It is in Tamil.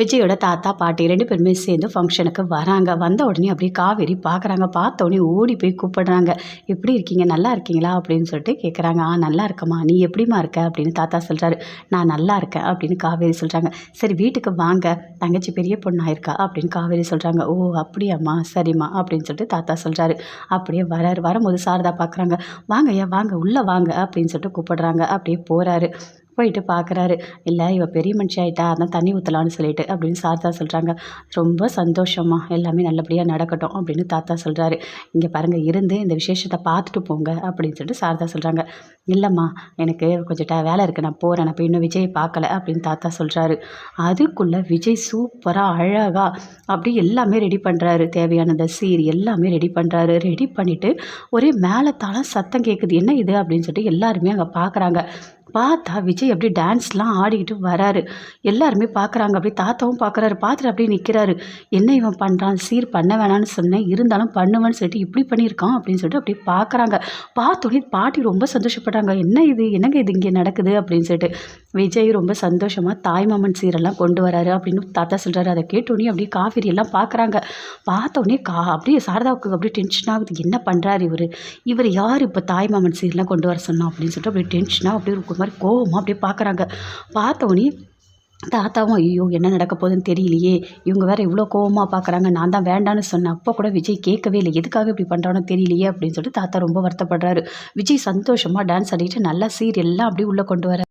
விஜயோட தாத்தா பாட்டி ரெண்டு பேருமே சேர்ந்து ஃபங்க்ஷனுக்கு வராங்க. வந்த உடனே அப்படியே காவேரி பார்க்குறாங்க பார்த்த உடனே ஓடி போய் கூப்பிடுறாங்க. எப்படி இருக்கீங்க? நல்லா இருக்கீங்களா? அப்படின்னு சொல்லிட்டு கேட்குறாங்க ஆ நல்லா இருக்கம்மா. நீ எப்படிம்மா இருக்க? அப்படின்னு தாத்தா சொல்கிறாரு நான் நல்லா இருக்கேன் அப்படின்னு காவேரி சொல்கிறாங்க சரி வீட்டுக்கு வாங்க. தங்கச்சி பெரிய பொண்ணாயிருக்கா அப்படின்னு காவேரி சொல்கிறாங்க ஓ அப்படியாம்மா. சரிம்மா அப்படின்னு சொல்லிட்டு தாத்தா சொல்கிறாரு அப்படியே வராரு. வரும்போது சாரதா பார்க்குறாங்க வாங்க ஐயா வாங்க. உள்ளே வாங்க அப்படின்னு சொல்லிட்டு கூப்பிடுறாங்க. அப்படியே போகிறாரு போயிட்டு பார்க்குறாரு இல்லை இவ பெரிய மனுஷி ஆகிட்டா அதான் தண்ணி ஊற்றலான்னு சொல்லிட்டு அப்படின்னு சாத்தா சொல்கிறாங்க ரொம்ப சந்தோஷமா எல்லாமே நல்லபடியாக நடக்கட்டும் அப்படின்னு தாத்தா சொல்கிறாரு இங்கே பாருங்கள் இருந்து இந்த விசேஷத்தை பார்த்துட்டு போங்க அப்படின்னு சொல்லிட்டு சாரதா சொல்கிறாங்க இல்லைம்மா எனக்கு கொஞ்சம் ட வேலை இருக்குது நான் போகிறேன் நான் இப்போ இன்னும் விஜய் பார்க்கல அப்படின்னு தாத்தா சொல்கிறாரு அதுக்குள்ளே விஜய் சூப்பராக அழகாக அப்படி எல்லாமே ரெடி பண்ணுறாரு தேவையான இந்த சீர் எல்லாமே ரெடி பண்ணுறாரு ரெடி பண்ணிவிட்டு ஒரே மேலே தலை சத்தம் கேட்குது என்ன இது? அப்படின்னு சொல்லிட்டு எல்லாருமே அங்கே பார்க்குறாங்க பார்த்தா விஜய் அப்படியே டான்ஸ்லாம் ஆடிக்கிட்டு வராரு. எல்லாருமே பார்க்குறாங்க அப்படியே தாத்தாவும் பார்க்குறாரு பார்த்துட்டு அப்படியே நிற்கிறாரு என்ன இவன் பண்ணுறான் சீர் பண்ண வேணாம்னு சொன்னேன். இருந்தாலும் பண்ணுவேன்னு சொல்லிட்டு இப்படி பண்ணியிருக்கான் அப்படின்னு சொல்லிட்டு அப்படியே பார்க்குறாங்க பார்த்தோன்னே பாட்டி ரொம்ப சந்தோஷப்படுறாங்க. என்ன இது? என்னங்க இது இங்கே நடக்குது? அப்படின்னு சொல்லிட்டு. விஜய் ரொம்ப சந்தோஷமாக தாய்மாமன் சீரெல்லாம் கொண்டு வராரு அப்படின்னு தாத்தா சொல்கிறாரு அதை கேட்டோன்னே அப்படியே காவேரி எல்லாம் பார்க்குறாங்க பார்த்தோன்னே கா அப்படியே சாரதாவுக்கு அப்படியே டென்ஷன் ஆகுது. என்ன பண்ணுறாரு இவர்? இவர் யார் இப்போ தாய்மாமன் சீரெலாம் கொண்டு வர சொன்னா அப்படின்னு சொல்லிட்டு அப்படியே டென்ஷனாக அப்படியே இருக்கும். மாதிரி கோவமாக அப்படியே பார்க்குறாங்க பார்த்தோன்னே தாத்தாவும் ஐயோ என்ன நடக்க போகுதுன்னு தெரியலையே. இவங்க வேறு இவ்வளோ கோவமாக பார்க்குறாங்க நான் தான் வேண்டான்னு சொன்னேன். அப்போ கூட விஜய் கேட்கவே இல்லை. எதுக்காக இப்படி பண்ணுறானோ தெரியலையே. அப்படின்னு சொல்லிட்டு தாத்தா ரொம்ப வருத்தப்படுறாரு. விஜய் சந்தோஷமாக டான்ஸ் ஆடிட்டு நல்லா சீரியல்லாம் அப்படியே உள்ளே கொண்டு வர